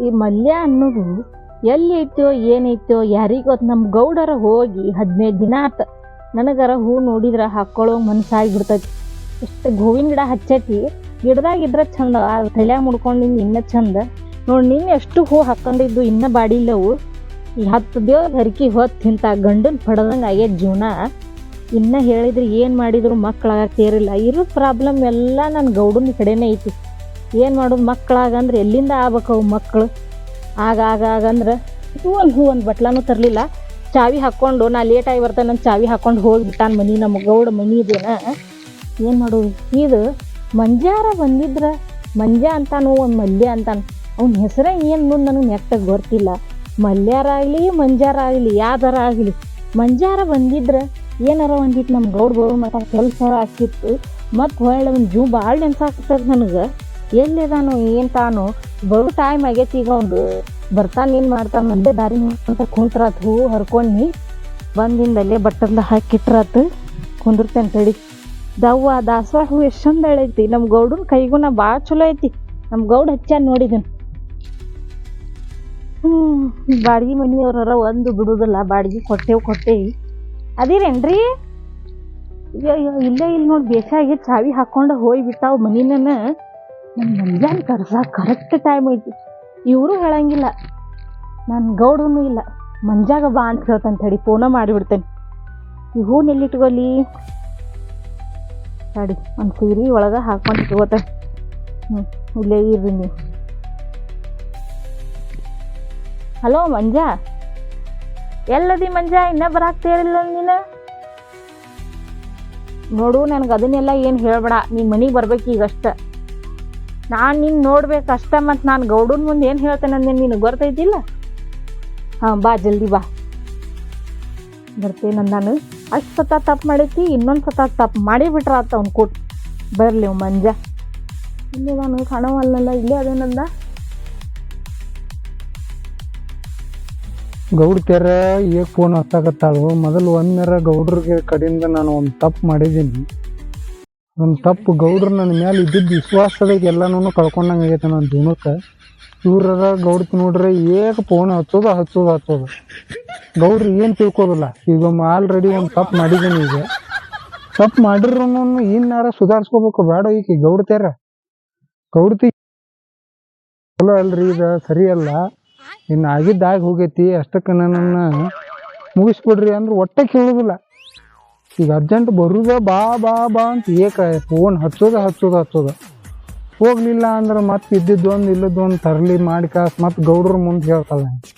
ಈ ಮಲ್ಯ ಅನ್ನೋದು ಎಲ್ಲಿ ಐತೋ ಏನೈತೋ ಯಾರಿಗ್ ಗೊತ್ತು ನಮ್ಮ ಗೌಡರ ಹೋಗಿ ಹದಿನೈದು ದಿನ ಆತ. ನನಗರ ಹೂ ನೋಡಿದ್ರೆ ಹಾಕೊಳ್ಳೋ ಮನಸ್ಸಾಗಿಬಿಡ್ತೈತಿ ಎಷ್ಟು ಗೋವಿನ ಗಿಡ ಹಚ್ಚೈತಿ, ಗಿಡದಾಗ ಇದ್ರ ಚಂದ, ಆ ತಲ್ಯಾಗ ಮುಡ್ಕೊಂಡಿದ್ದು ಇನ್ನೂ ಚಂದ. ನೋಡಿ ನಿನ್ನೆ ಎಷ್ಟು ಹೂ ಹಾಕೊಂಡಿದ್ದು, ಇನ್ನೂ ಬಾಡಿಲ್ಲವು. ಈ ಹತ್ತು ದೇವ್ರ ಹರಕಿ ಹೊತ್ತು ಇಂಥ ಗಂಡನ ಪಡೆದಂಗೆ ಆಗ್ಯದ ಜೀವನ. ಇನ್ನೂ ಹೇಳಿದ್ರೆ ಏನು ಮಾಡಿದ್ರು ಮಕ್ಕಳಾಗ ತೇರಿಲ್ಲ ಇರೋ ಪ್ರಾಬ್ಲಮ್ ಎಲ್ಲ ನನ್ನ ಗೌಡನ ಕಡೆನೇ ಐತಿ. ಏನು ಮಾಡೋದು ಮಕ್ಕಳಾಗಂದ್ರೆ ಎಲ್ಲಿಂದ ಆಗ್ಬೇಕು ಅವು ಮಕ್ಕಳು? ಆಗ ಆಗ ಆಗಂದ್ರೆ ಹೂ ಒಂದು ಹೂ ಒಂದು ಬಟ್ಲನೂ ತರಲಿಲ್ಲ. ಚಾವಿ ಹಾಕ್ಕೊಂಡು ನಾ ಲೇಟಾಗಿ ಬರ್ತಾನೆ ನಾನು ಚಾವಿ ಹಾಕ್ಕೊಂಡು ಹೋಗಿಬಿಟ್ಟಾನ ಮನೆ, ನಮ್ಮ ಗೌಡ ಮನಿ ಇದೇನ. ಏನು ಮಾಡೋದು? ಇದು ಮಂಜಾರ ಬಂದಿದ್ರೆ ಮಂಜ ಅಂತಾನು ಒಂದು ಮಲ್ಯ ಅಂತಾನ. ಅವ್ನ ಹೆಸರೇ ಏನು ಮುಂದೆ ನನಗೆ ನೆಟ್ಟಾಗ ಗೊತ್ತಿಲ್ಲ. ಮಲ್ಯಾರಾಗಲಿ ಮಂಜಾರ ಆಗಲಿ ಯಾವ್ದಾರ ಆಗಲಿ. ಮಂಜಾರ ಬಂದಿದ್ರೆ ಏನಾರ ಒಂದಿಟ್ಟು ನಮ್ಮ ಗೌಡ ಗೌಡ ಮಟ್ಟ ಕೆಲಸ ಆಗ್ತಿತ್ತು. ಮತ್ತು ಹೊಳ್ಳಿ ಒಂದು ಜೂ ಭಾಳ ನೆನ್ಸಾಕ್ತದೆ ನನಗೆ. ಎಲ್ಲಿದಾನು ಏನು ತಾನು ಬರೋ ಟೈಮ್ ಆಗೈತಿ ಈಗ ಒಂದು ಬರ್ತಾನೆ, ಏನು ಮಾಡ್ತಾನೆ ಮಂದೆ ದಾರಿ ಅಂತ ಕುಂತ್ರಾತ್, ಹೂ ಹರ್ಕೊಂಡು ಬಂದಿಂದ ಅಲ್ಲೇ ಹಾಕಿಟ್ರಾತ್, ಕುಂದಿರ್ತೇನೆ ತಡಿ. ದವ್ವ, ದಾಸವಾಳ ಹೂ ಎಷ್ಟು ಚಂದ ಹೇಳೈತಿ ನಮ್ಮ ಗೌಡನ ನಾ ಭಾಳ ಚಲೋ ಐತಿ. ನಮ್ಮ ಗೌಡ ಹಚ್ಚಾನ ನೋಡಿದನ್ ಹ್ಞೂ ಬಾಡ್ಗಿ ಮನಿಯವ್ರ ಒಂದು ಬಿಡುದಿಲ್ಲ, ಬಾಡ್ಗಿ ಕೊಟ್ಟೇವು ಕೊಟ್ಟೇವಿ ಅದಿರೇನ್ರಿ? ಅಯ್ಯೋ ಇಲ್ಲೇ ಇಲ್ಲಿ ನೋಡಿ ಬೇಸಾಗಿ ಚಾವಿ ಹಾಕೊಂಡು ಹೋಗ್ಬಿಟ್ಟಾವ ಮನಿನ ನಮ್ಮ ಮಂಜಾನ್ ಕರ್ಸ ಕರೆಕ್ಟ್ ಟೈಮ್ ಐತಿ. ಇವರು ಹೇಳಂಗಿಲ್ಲ. ನನ್ನ ಗೌಡನು ಇಲ್ಲ. ಮಂಜಾಗ ಬಾ ಅಂತ ಹೇಳ್ತಂತ ಹೇಳಿ ಫೋನ ಮಾಡಿಬಿಡ್ತೇನೆ. ಈ ಹೂ ಎಲ್ಲಿಟ್ಕೊಲಿ ತಡಿ, ಒಂದು ಸೀರೆ ಒಳಗೆ ಹಾಕೊಂಡು ಇಟ್ಕೋತ ಹ್ಞೂ ಇಲ್ಲೇ ಇರ್ರಿ ನೀವು. ಹಲೋ ಮಂಜಾ? ಎಲ್ಲದಿ ಮಂಜ, ಇನ್ನ ಬರಾಕ್ತೇರಿಲ್ಲ ನೀನು? ನೋಡು, ನನಗೆ ಅದನ್ನೆಲ್ಲ ಏನು ಹೇಳ್ಬೇಡ. ನೀನು ಮನೆಗೆ ಬರ್ಬೇಕು ಈಗಷ್ಟೇ ನಾನು ನಿನ್ನ ನೋಡ್ಬೇಕು ಅಷ್ಟ ಮತ್ತು ನಾನು ಗೌಡನ ಮುಂದೆ ಏನು ಹೇಳ್ತೇನೆ ಅಂದೇನು ನಿನಗೆ ಗೊತ್ತೈತಿಲ್ಲ ಹಾಂ, ಬಾ ಜಲ್ದಿ ಬಾ. ಬರ್ತೇನೆ ನಾನು. ಅಷ್ಟು ಸತ ತಪ್ಪು ಮಾಡೈತಿ, ಇನ್ನೊಂದು ಸತ ತಪ್ಪು ಮಾಡಿ ಬಿಟ್ರ ಆತ ಅವ್ನು ಕೊಟ್ಟು ಬರಲಿ ಅವ್ ಮಂಜ. ಇಲ್ಲೇ ನಾನು ಕಾಣವಲ್ಲ ಇಲ್ಲೇ ಅದೇನಂದ? ಗೌಡ್ತ್ಯಾರ ಈಗ ಫೋನ್ ಹತ್ತಾಕತ್ತಾಳು ಮೊದಲು ಒಂದರ ಗೌಡ್ರಿಗೆ ಕಡೆಯಿಂದ ನಾನು ಒಂದು ತಪ್ಪು ಮಾಡಿದ್ದೀನಿ. ಒಂದು ತಪ್ಪು ಗೌಡ್ರು ನನ್ನ ಮ್ಯಾಲ ಇದ್ದಿದ್ದ ವಿಶ್ವಾಸದಾಗ ಎಲ್ಲನೂ ಕಳ್ಕೊಂಡಂಗೆ ಆಗೈತೆ ನನ್ನ ಜೀವನಕ್ಕೆ. ಇವ್ರರ ಗೌಡ್ತಿ ನೋಡ್ರಿ ಏಕ ಫೋನ್ ಹಚ್ಚೋದು ಹಚ್ಚೋದು ಹಚ್ಚೋದು. ಗೌಡ್ರು ಏನು ತಿಳ್ಕೋದಿಲ್ಲ ಈಗ ಆಲ್ರೆಡಿ ಒಂದು ತಪ್ಪು ಮಾಡಿದ್ದೀನಿ ಈಗ. ತಪ್ಪು ಮಾಡಿದ್ರು ಇನ್ನಾರ ಸುಧಾರಿಸ್ಕೋಬೇಕು ಬೇಡ ಈಗ ಗೌಡ್ತ್ಯಾರ ಗೌಡ್ತಿ ಚಲೋ ಅಲ್ರಿ ಈಗ, ಸರಿ ಅಲ್ಲ. ಇನ್ನು ಆಗಿದ್ದಾಗ ಹೋಗೈತಿ, ಅಷ್ಟಕ್ಕೆ ನನ್ನನ್ನು ಮುಗಿಸ್ಬಿಡ್ರಿ ಅಂದ್ರೆ ಒಟ್ಟೆ ಕೇಳೋದಿಲ್ಲ. ಈಗ ಅರ್ಜೆಂಟ್ ಬರುದ, ಬಾ ಬಾ ಬಾ ಅಂತ ಏಕ ಫೋನ್ ಹಚ್ಚೋದ ಹಚ್ಚೋದ ಹಚ್ಚೋದ. ಹೋಗ್ಲಿಲ್ಲ ಅಂದ್ರೆ ಮತ್ತೆ ಇದ್ದಿದ್ದು ಒಂದು, ಇಲ್ಲದ್ದು ತರಲಿ ಮಾಡಿ ಕಾಸ್ ಮತ್ತೆ ಗೌಡ್ರ ಮುಂದೆ ಹೇಳ್ತಾಳೆ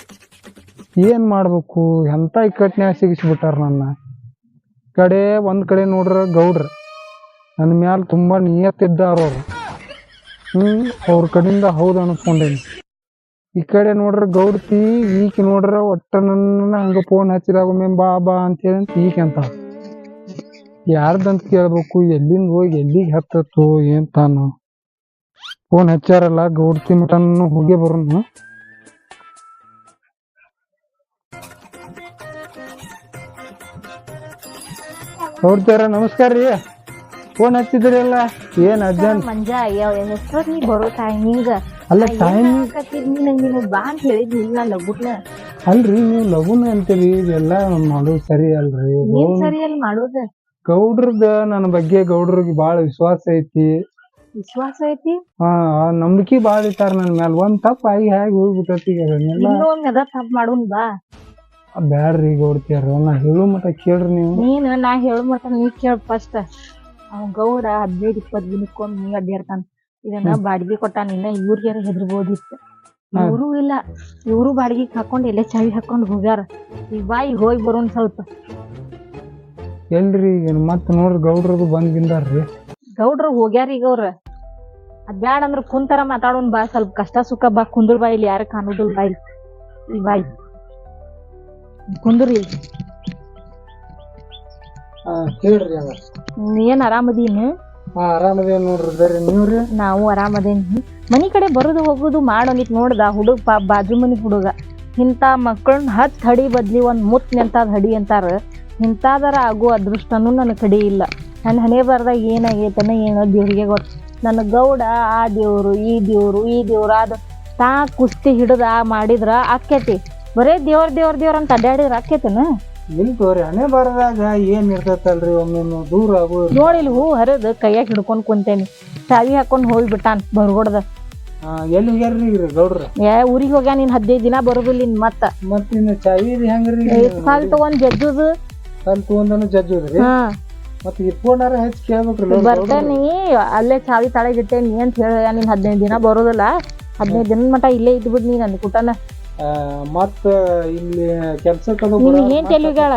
ಏನು ಮಾಡ್ಬೇಕು? ಎಂಥ ಇಕ್ಕಟ್ನ್ಯಾಗ ಸಿಗಿಸ್ಬಿಟ್ಟಾರ ನನ್ನ? ಕಡೆ, ಒಂದು ಕಡೆ ನೋಡ್ರ ಗೌಡ್ರ. ನನ್ನ ಮ್ಯಾಲೆ ತುಂಬ ನಿಯತ್ತಿದ್ದಾರ ಅವರು. ಹ್ಞೂ ಅವ್ರ ಕಡೆಯಿಂದ ಹೌದು ಅನ್ಸ್ಕೊಂಡೇನಿ. ಈ ಕಡೆ ನೋಡ್ರ ಗೌಡ್ತಿ, ಈಕೆ ನೋಡ್ರ ಒಟ್ಟ ನನ್ನ ಹಂಗ ಫೋನ್ ಹಚ್ಚಿದಾಗ ಒಮ್ಮೆ ಬಾ ಬಾ ಅಂತೇಳಿ ಅಂತ ಈಕೆ ಅಂತ ಯಾರ್ದಂತ ಕೇಳ್ಬೇಕು ಎಲ್ಲಿಂದ ಹೋಗಿ ಎಲ್ಲಿಗೆ ಹತ್ತತ್ತು ಏನ್ ತಾನು ಫೋನ್ ಹಚ್ಚಾರಲ್ಲ ಗೌಡ್ತಿ ಮಟನ್ನು ಹೋಗಿ ಬರೋನು. ನೋಡ್ತಾರ ನಮಸ್ಕಾರ ರೀ. ಫೋನ್ ಹಚ್ಚಿದ್ರಲ್ಲ ಏನ್ ಅರ್ಜೆಂಟ್? ಮಂಜ ಹೆಸರು ನೀ ಬರೋ ಟೈಮಿಂಗ್ ಅಲ್ಲ ಟೈಮ್ ನೀನು? ಬಾ ಅಂತ ಹೇಳಿದ್ನಿ ಇಲ್ಲ ಲಗುಟ್ನ ಅಲ್ರಿ ನೀವು ಲಗುನ ಅಂತೀರಿ ಇದೆಲ್ಲ ಮಾಡೋದು ಸರಿ ಅಲ್ರಿ. ಏನ್ ಸರಿಯಲ್ಲಿ ಮಾಡೋದು? ಗೌಡ್ರದ ನನ್ನ ಬಗ್ಗೆ ಗೌಡ್ರಿಗೆ ಬಾಳ ವಿಶ್ವಾಸ ಐತಿ. ವಿಶ್ವಾಸ ಐತಿ? ಹಾ ಆ ನಂಬಿಕೆ ಬಾಳ ಇಟ್ಟಾರ ನನ್ನ ಮ್ಯಾಲ. ಒಂದ್ ತಪ್ಪ ಆಗಿ ಹೇಗೆ ಹೋಗ್ಬಿಟ್ಟಿ ಈಗ ಅದನ್ನೆಲ್ಲ. ಅದ ತಪ್ಪ ಮಾಡು ಬಾ. ಬ್ಯಾಡ್ರಿ ಗೌಡ್ತಿಯಾರ ನಾ ಹೇಳು ಮಟ ಕೇಳ್ರಿ ನೀವು. ನೀನು ನಾ ಹೇಳು ಮಟ್ಟ ನೀ ಕೇಳ ಫಸ್ಟ್ ಅವ್ ಗೌಡ ಹದಿನೈದು ಇಪ್ಪತ್ತು ದಿನಕ್ಕೊಮ್ಮೆ ನೀ ಅಡ್ಡಿರ್ತಾನ ಇದನ್ನ ಬಾಡಿಗೆ ಕೊಟ್ಟಾನ ಇನ್ನ ಇವ್ರಿಗೆ ಹೆದರ್ಬೋದಿತ್ತು. ಇವರು ಇಲ್ಲ. ಇವರು ಬಾಡಿಗೆ ಹಾಕೊಂಡು ಎಲ್ಲೇ ಚಳಿ ಹಾಕೊಂಡು ಹೋಗ್ಯಾರ. ಈಗ ಬಾಯಿ ಹೋಗಿ ಬರೋನ್ ಸ್ವಲ್ಪ. ಎಲ್ರಿ ಈಗ ಮತ್ ನೋಡ್ರಿ ಗೌಡ್ರದು ಬಂದ್ ಗಿಂದಾರ್ರಿ ಗೌಡ್ರು ಹೋಗ್ಯಾರ ಈಗ ಅವ್ರ. ಅದ್ ಬ್ಯಾಡ ಅಂದ್ರ ಕುಂತಾರ ಮಾತಾಡೋನ್ ಬಾ ಸ್ವಲ್ಪ ಕಷ್ಟ ಸುಖ ಬಾ ಕುಂದ್ರ ಬಾ ಇಲ್ಲಿ ಯಾರ ಕಾಣುದಿಲ್ಲ ಬಾ ಇಲ್ಲಿ. ಈ ಬಾಯಿ ಕುಂದ್ರಿ ಇಲ್ಲಿ ಹೇಳ್ರಿ ನೀ ಏನ್ ಆರಾಮದೀನಿ ಹಾ ಆರಾಮದೇ ನೋಡ್ರಿ ಬರ್ರಿ ನೀವ್ರಿ? ನಾವು ಆರಾಮದೇನಿ ಮನಿ ಕಡೆ ಬರೋದು ಹೋಗೋದು ಮಾಡೋನಿಕ್ ನೋಡ್ದ ಹುಡುಗ ಪಾ ಬಾಜು ಮನಿ ಹುಡುಗ. ಇಂತ ಮಕ್ಕಳನ್ನ ಹತ್ ಹಡಿ ಬದ್ಲಿ ಒಂದ್ ಮುತ್ ನಿಂತ ಹಡಿ ಅಂತಾರ. ಇಂಥದರ ಆಗೋ ಅದೃಷ್ಟನೂ ನನ್ನ ಕಡೆ ಇಲ್ಲ. ನನ್ನ ಹಣೆ ಬರ್ದಾಗ ಏನಾಗೈತನ ಏನೋ ದೇವ್ರಿಗೆ ಗೊತ್ತು. ನನ್ನ ಗೌಡ ಆ ದೇವರು ಈ ದೇವರು ಈ ದೇವ್ರು ಅದು ತಾ ಕುಸ್ತಿ ಹಿಡ್ದ ಮಾಡಿದ್ರ ಆಕೈತಿ. ಬರೇ ದೇವ್ರ ದೇವ್ರ ದೇವ್ರ ಅಂತ ಅಡ್ಡಾಡಿದ್ರ ಆಕ್ಕೇತನ ಇಲ್ಲಿ ತೋರಿ ಹಣೆ ಬರದಾಗ ಏನ್ ಇರ್ತೈತಲ್ರಿ ಒಮ್ಮೆ ದೂರ ಆಗೋ. ನೋಡಿಲ್ ಹೂ ಹರಿದು ಕೈಯಾಗ ಹಿಡ್ಕೊಂಡ್ ಕುಂತೇನಿ. ಸಾವಿ ಹಾಕೊಂಡ್ ಹೋಗ್ಬಿಟ್ಟಾನ್ ಬರ್ಗೊಡ್ದ. ಎಲ್ಲಿ ಹೋಗ್ಯಾರ್ರಿ ಈಗ ಗೌಡ್ರ? ಏ ಊರಿಗೆ ಹೋಗ್ಯಾನ ಇನ್ ಹದಿನೈದು ದಿನ ಬರುದಿಲ್ಲ ಇನ್ ಮತ್ತ. ಮತ್ ಇನ್ನು ಚಾವಿ ಹೆಂಗ್ರಿ? ಸಾಲ್ ತಗೊಂಡ್ ಜಜ್ಜುದು. ಅಲ್ಲಿ ತಗೊಂಡನು ಜಜ್ಜುದ್ರಿ ಹಾ. ಮತ್ತೆ ಇಟ್ಕೊಂಡಾರ ಹೆಚ್ಚು ಕೇಳ್ಬೇಕ್ರಿ ಬರ್ತೇನಿ ಅಲ್ಲೇ ಚಾವಿ ನೀ ಅಂತ ಹೇಳ ನೀನ್ ಹದಿನೈದು ದಿನ ಬರೋದಿಲ್ಲ. ಹದಿನೈದು ದಿನ ಮಟ ಇಲ್ಲೇ ಇದ್ಬಿಡ್ ನೀನ್ ಅಂದ್ ಕುಟನ ಮತ್ತ ಇಲ್ಲಿ ಕೆಲ್ಸಕ್ಕೆ ನಿನ್ ಏನ್ ತೆಲಿಗಾಳ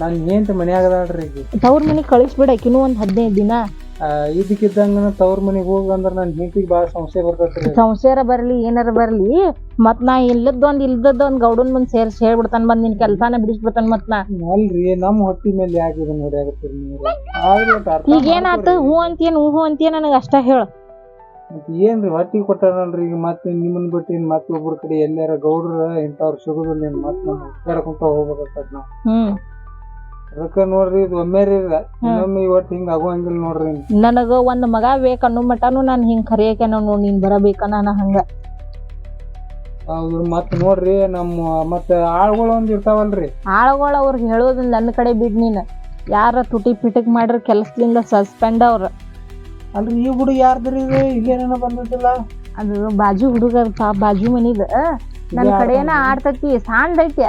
ನನ್ ಏನ್ ಮನ್ಯಾಗ ಅದಾಳ್ರಿ ಈಗ. ತವ್ರ ಮನಿಗ್ ಕಳಿಸ್ಬಿಡ ಆಕಿನೂ ಒಂದ್ ಹದಿನೈದು ದಿನ. ಆ, ಇದಕ್ಕಿದ್ದಂಗ ತವ್ರ ಮನೆಗೆ ಹೋಗ ಅಂದ್ರೆ ನನ್ನ ಹೆಂಡತಿಗೆ ಭಾಳ ಸಮಸ್ಯೆ ಬರ್ತೈತೆ ಸಂಸಾರ ಬರಲಿ ಏನಾರ ಬರಲಿ ಮತ್ ನಾ ಇಲ್ಲದ ಒಂದ್ ಇಲ್ದದ ಒಂದ್ ಗೌಡನ್ ಮುಂದ್ ಸೇರ್ಸ್ ಹೇಳ್ಬಿಡ್ತಾನ ಬಂದ್ ನಿನ್ ಕೆಲ್ಸಾನ ಬಿಡಿಸ್ಬಿಡ್ತಾನ ಮತ್ ನಾ. ಅಲ್ರಿ ನಮ್ ಹೊಟ್ಟಿ ಮೇಲೆ ಯಾಕೆ ಇದನ್ನ ಹೊಡ್ಯಾಕತ್ತೀರಿ ನೀವು? ಆದ್ರೆ ಒಟ್ ಅರ್ಥ ಈಗ ಏನಾತ ಹೂ ಅಂತೀಯನ್ ಹೂ ಅಂತೀಯ ನನಗ ಅಷ್ಟ ಹೇಳ. ಮತ್ತ್ ಏನ್ರಿ ಹೊಟ್ಟಿ ಕೊಟ್ಟಾರಲ್ರಿ ಈಗ ಮತ್ತೆ ನಿಮ್ಮನ್ ಬಿಟ್ಟು ಇನ್ ಮತ್ತೆ ಒಬ್ರ ಕಡೆ ಎಲ್ಲಾರ ಗೌಡ್ರ ಇಂಥವ್ರು ಸಿಗುದಿಲ್ಲ ಇನ್ ಮತ್ತೆ ಕರ್ಕೊಂತ ಹೋಗ್ಬೇಕಾಗ್ತದ ನಾವ್. ಹ್ಮ್. ಅದಕ್ಕ ನೋಡ್ರಿ ಇದು ಒಮ್ಮೆರಿ ಇನ್ನೊಮ್ಮೆ ಇವತ್ತು ಹಿಂಗ ಆಗುವಂಗಿಲ್ಲ ನೋಡ್ರಿ ನನಗ ಒಂದ್ ಮಗ ಬೇಕನ್ನೋ ಮಟನು ನಾನು ಹಿಂಗ್ ಕರಿಯಕ್ಕೆ ನೋಡ್ ನೀನ್ ಬರಬೇಕ ನಾನು ಹಂಗ. ಹೌದು ಮತ್ ನೋಡ್ರಿ ನಮ್ಮ ಮತ್ತ ಆಳ್ಗಳು ಒಂದ್ ಇರ್ತಾವಲ್ರಿ. ಆಳುಗಳ ಅವ್ರಿಗೆ ಹೇಳೋದನ್ನ ನನ್ನ ಕಡೆ ಬಿಡ್ ನೀನ್. ಯಾರ ತುಟಿ ಪಿಟಕ್ ಮಾಡ್ರ ಕೆಲಸದಿಂದ ಸಸ್ಪೆಂಡ್ ಅವ್ರ. ಅಲ್ರಿ ಈ ಹುಡುಗ ಯಾರ್ದ್ರಿ ಇದು ಇಲ್ಲೇನ ಬಂದಿದ್ದಿಲ್ಲ? ಅದು ಬಾಜು ಹುಡುಗ ಪಾಪ ಬಾಜು ಮನಿದ. ನನ್ ಕಡೆನ ಆಡ್ತೈತಿ ಸಾಂದೈತಿ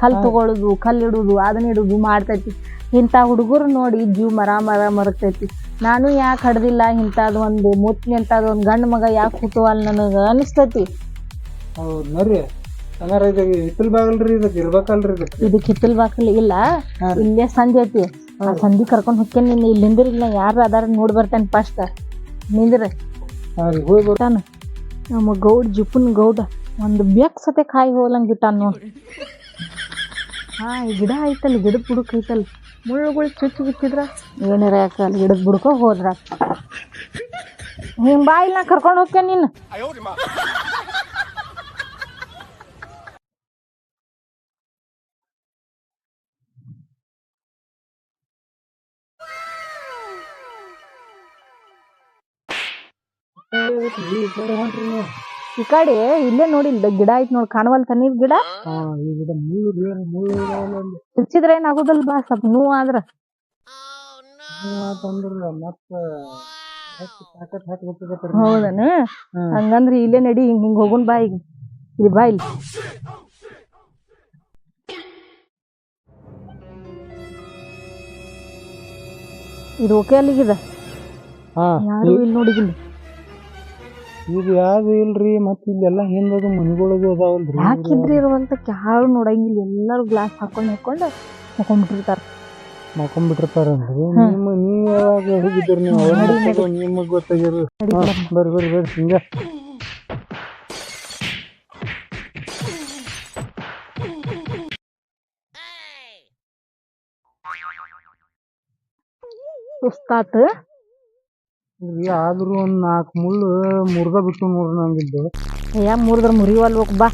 ಕಲ್ ತಗೊಳುದು ಕಲ್ ಇಡುದು ಅದನ್ನ ಇಡುದು ಮಾಡ್ತೈತಿ. ಇಂಥ ಹುಡುಗರು ನೋಡಿ ಜೀವ ಮರ ಮರ ಮರಗ್ತೈತಿ ನಾನು ಯಾಕೆ ಹಡ್ದಿಲ್ಲ ಇಂಥದ್ ಒಂದು ಮುತ್ನಿ ಅಂತದ್ ಒಂದು ಗಂಡ ಮಗ ಯಾಕೆ ಹುಟ್ಟುವಲ್ ನನಗ ಅನಿಸ್ತೈತಿ. ಹೌದು ನೋಡ್ರಿ. ಹಂಗಾರ ಇದು ಹಿತ್ತಲ್ ಬಾಗಲ್ರಿ ಇರ್ಬೇಕಲ್ರಿ ಇದು ಬಾಗಲ್ ಬಾಕಲ್ ಇಲ್ಲ. ಇಲ್ಲೇ ಸಂಜೆ ಐತಿ. ಆ ಸಂಧಿ ಕರ್ಕೊಂಡ್ ಹೋಗ್ತೇನೆ ನಿನ್ನ ಇಲ್ಲಿ ನಿಂದಿರಿಲ್ಲ ಯಾರು ಅದಾರ ನೋಡಿ ಬರ್ತೇನೆ ಫಸ್ಟ್ ನಿಂದ್ರ. ಹೋಗಿ ಬರ್ತಾನೆ ನಮ್ಮ ಗೌಡ್ ಜುಪ್ಪನ್ ಗೌಡ. ಒಂದು ಬೆಕ್ ಸತೆ ಕಾಯಿ ಹೋಲಂಗ್ ಬಿಟ್ಟಾನ ನೋಡ್. ಹಾ, ಈ ಗಿಡ ಐತಲ್ ಗಿಡದ ಬುಡಕ್ ಐತಲ್ ಮುಳ್ಳುಗಳು ಚುಚ್ಚಿ ಬಿಚ್ಚಿದ್ರ ಏನಾರ ಯಾಕಲ್ಲ ಗಿಡದ ಬುಡಕ ಹೋದ್ರ? ಹಿಂಗ್ ಬಾ ಇಲ್ಲ ಕರ್ಕೊಂಡು ಹೋಗ್ತೇನೆ ನೀನು. ಈ ಕಡೆ ಇಲ್ಲೇ ನೋಡಿ ಗಿಡ ಐತ್ ನೋಡ್ ಕಾಣವಲ್ ತನಿ ಗಿಡ? ಹಚ್ಚಿದ್ರ ಏನ್ ಆಗುದಲ್ ಬಾ ಸ್ವಲ್ಪ ನೋವು ಆದ್ರ. ಗೊತ್ತಾಗತ್ರಿ ಹೌದನ. ಹಂಗಂದ್ರ ಇಲ್ಲೇ ನಡಿ ಹಿಂಗ್ ಹಿಂಗ್ ಹೋಗುನ್ ಬಾ ಈಗ. ಇಲ್ಲಿ ಬಾ ಇಲ್ಲಿ. ಇದು ಓಕೆ ಅಲ್ಲಿಗಿದೆ? ಹಾ. ಯಾರು ಇಲ್ಲಿ ನೋಡಿದಿಲ್ಲ. ಈಗ ಯಾವ್ದು ಇಲ್ರಿ ಮತ್ ಇಲ್ಲೆಲ್ಲ ಹಿಂದದು ಮನಿಗಳದು ಅದಾವಲ್ರಿ ಯಾಕಿದ್ರಿ ಇರುವಂತ ಯಾರು ನೋಡಂಗಿಲ್ಲ ಎಲ್ಲಾರು ಗ್ಲಾಸ್ ಹಾಕೊಂಡ್ ಹಾಕೊಂಡ್ ಹಾಕೊಂಡ್ಬಿಟ್ಟಿರ್ತಾರ ಮಕ್ಕೊಂಡ್ಬಿಟ್ಟಿರ್ತಾರಲ್ರಿ ನಿಮ್ಮ ನೀವ್ ಯಾವಾಗ ಹೋಗಿದ್ದೀರಿ ನೀವು ಅವ್ರ ನಿಮಗ್ ಗೊತ್ತಾಗಿರು ಹಾ, ಬರ್ರಿ ಬರ್ರಿ ಬರ್ರಿ ಹಿಂಗ. ಸುಸ್ತಾತ್ ಇಲ್ರಿ ಆದ್ರೂ ಒಂದ್ ನಾಲ್ಕು ಮುಳ್ಳು ಮುರ್ದ ಬಿಟ್ಟು ನೋಡ್ರಿ ನಂಗಿದ್ದು. ಯಾ ಮುರಿದ್ರ ಮುರಿವಲ್ವಕ್ ಬಾ.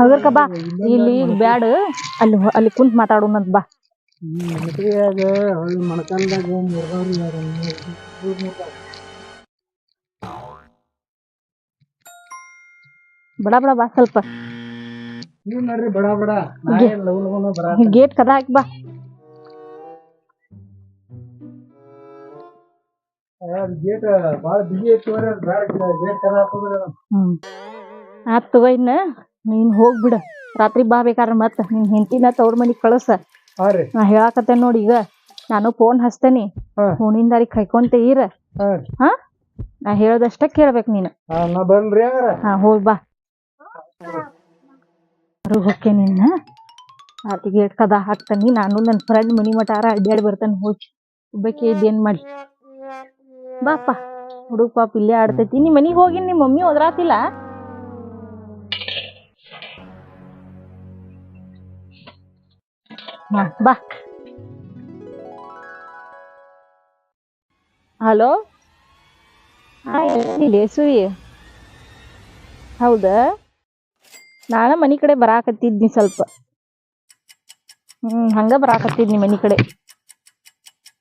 ಹಗರ್ಕ ಬಾ. ಇಲ್ಲಿ ಬ್ಯಾಡ. ಅಲ್ಲಿ ಅಲ್ಲಿ ಕುಂತ್ ಮಾತಾಡೋಣಂತ ಬಾ. ಮದ್ವೆಯಾಗ ಹೊಳ್ಳಿ ಮಣಕಾಲ್ದಾಗ ಮುರ್ದವ್ರಿ ಯಾರು. ಬಡ ಬಡ ಬಾ ಸ್ವಲ್ಪ. ನೀವ್ ನೋಡ್ರಿ ಬಡ ಬಡ. ಗೇಟ್ ಕದ ಹಾಕಿ ಬಾ. ಆತ್ ಇನ್ನ ನೀನ್ ಹೋಗ್ಬಿಡ ರಾತ್ರಿ ಬಾ ಬೇಕಾರ ಮತ್ತ ನಿನ್ ಹೆಂಡತಿನ ತವ್ರ ಮನಿಗ್ ಕಳಸ. ನಾ ಹೇಳಾಕತ್ತೇನ್ ನೋಡಿ ಈಗ ನಾನು ಫೋನ್ ಹಚ್ತೇನಿ. ಹಾ. ಫೋನಿಂದಾರಿ ಕೈಕೊಂತ ಇರ. ಹಾ. ನಾ ಹೇಳದಷ್ಟ ಕೇಳ್ಬೇಕು ನೀನು. ಹಾ, ಹೋಗ್ ಬಾ. ಹೋಗ್ಕೆ ನಿನ್ನ. ಆತಿಗೆ ಗೇಟ್ ಕದ ಹಾಕ್ತಾನಿ. ನಾನು ನನ್ನ ಫ್ರೆಂಡ್ ಮನಿ ಮಟಾರ ಅಡ್ಡಾಡಿ ಬರ್ತಾನೆ ಹೋಗಿ. ಒಬ್ಬಕ್ಕೆ ಇದೇನ್ ಮಾಡಿ? ಬಾಪ ಹುಡುಗ ಪಾಪ ಇಲ್ಲೇ ಆಡ್ತೈತಿ. ನೀ ಮನಿಗ್ ಹೋಗಿ ನಿಮ್ಮ ಮಮ್ಮಿ ಒದ್ರಾತಿಲ್ಲ ಬಾ. ಹಲೋ? ಹಾ ಲೇಸುವಿ ಹೌದಾ? ನಾನ ಮನಿ ಕಡೆ ಬರಾಕತ್ತಿದ್ನಿ ಸ್ವಲ್ಪ. ಹ್ಮ್ ಹಂಗ ಬರಾಕತ್ತಿದ್ನಿ ಮನಿ ಕಡೆ.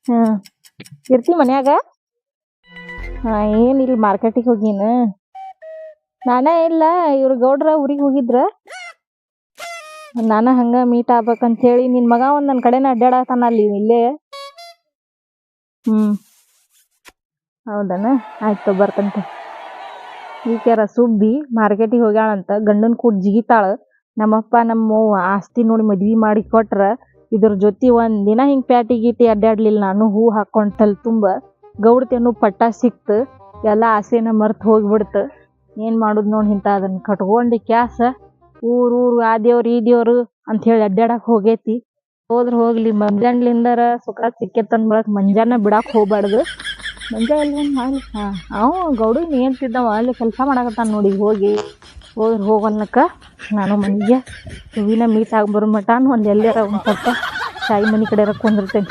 ಹ್ಮ್ ಇರ್ತಿ ಮನ್ಯಾಗ? ಹಾ ಇಲ್ಲಿ ಮಾರ್ಕೆಟಿಗೆ ಹೋಗಿನ? ನಾನೇ ಇಲ್ಲ, ಇವ್ರ ಗೌಡ್ರ ಊರಿಗೆ ಹೋಗಿದ್ರ. ನಾನು ಹಂಗೆ ಮೀಟ್ ಆಗ್ಬೇಕಂತೇಳಿ ನಿನ್ನ ಮಗ ಒಂದು ನನ್ನ ಕಡೆನ ಅಡ್ಡಾಡತಾನ ಅಲ್ಲಿ, ಇಲ್ಲೇ. ಹ್ಮ್. ಹೌದನ? ಆಯ್ತು ಬರ್ತಂತೆ ಈಕೆರ ಸುಬ್ಬಿ ಮಾರ್ಕೆಟಿಗೆ ಹೋಗ್ಯಾಳಂತ, ಗಂಡನ ಕೂಡ ಜಿಗಿತಾಳ. ನಮ್ಮಪ್ಪ ನಮ್ಮ ಆಸ್ತಿ ನೋಡಿ ಮದ್ವೆ ಮಾಡಿ ಕೊಟ್ರ, ಇದ್ರ ಜೊತೆ ಒಂದ್ ದಿನ ಹಿಂಗ್ ಪ್ಯಾಟಿ ಗೀಟಿ ಅಡ್ಡಾಡ್ಲಿಲ್ಲ ನಾನು ಹೂ ಹಾಕೊಂಡ್ ತಲ್ ತುಂಬ ಗೌಡ್ತೇನು ಪಟ್ಟ ಸಿಕ್ತು, ಎಲ್ಲ ಆಸೆನ ಮರ್ತು ಹೋಗ್ಬಿಡ್ತು. ಏನು ಮಾಡೋದು ನೋಡಿ ಇಂಥ ಅದನ್ನ ಕಟ್ಕೊಂಡು ಕ್ಯಾಸ, ಊರು ಊರು ಆ ದೇವ್ರು ಈ ದೇವ್ರು ಅಂತ ಹೇಳಿ ಅಡ್ಡಾಡಕ್ ಹೋಗೈತಿ. ಹೋದ್ರೆ ಹೋಗ್ಲಿ ಮಂಜಾನ್ಲಿಂದರ ಸುಖ ಸಿಕ್ಕೇತನ್ ಬಳಕ್ ಮಂಜಾನ ಬಿಡಾಕ್ ಹೋಗ್ಬಾರ್ದು ಮಂಜ ಎಲ್ಲಿ ಮಾಡಿ ಹಾ, ಅವ ಗೌಡು ನಿಂತಿದ್ದವ ಅಲ್ಲಿ ಕೆಲಸ ಮಾಡಕತ್ತಾನ ನೋಡಿ ಹೋಗಿ. ಹೋದ್ರ ಹೋಗನ್ನಕ್ಕ ನಾನು ಮನೆಗೆ. ಹೂವಿನ ಮೀಟ್ ಆಗಿ ಬರೋ ಮಟ ಒಂದು ಎಲ್ಲಾರ ಒಂದು ಸ್ವಲ್ಪ ತಾಯಿ ಮನಿ ಕಡೆ ಕುಂದಿರ್ತೇನೆ.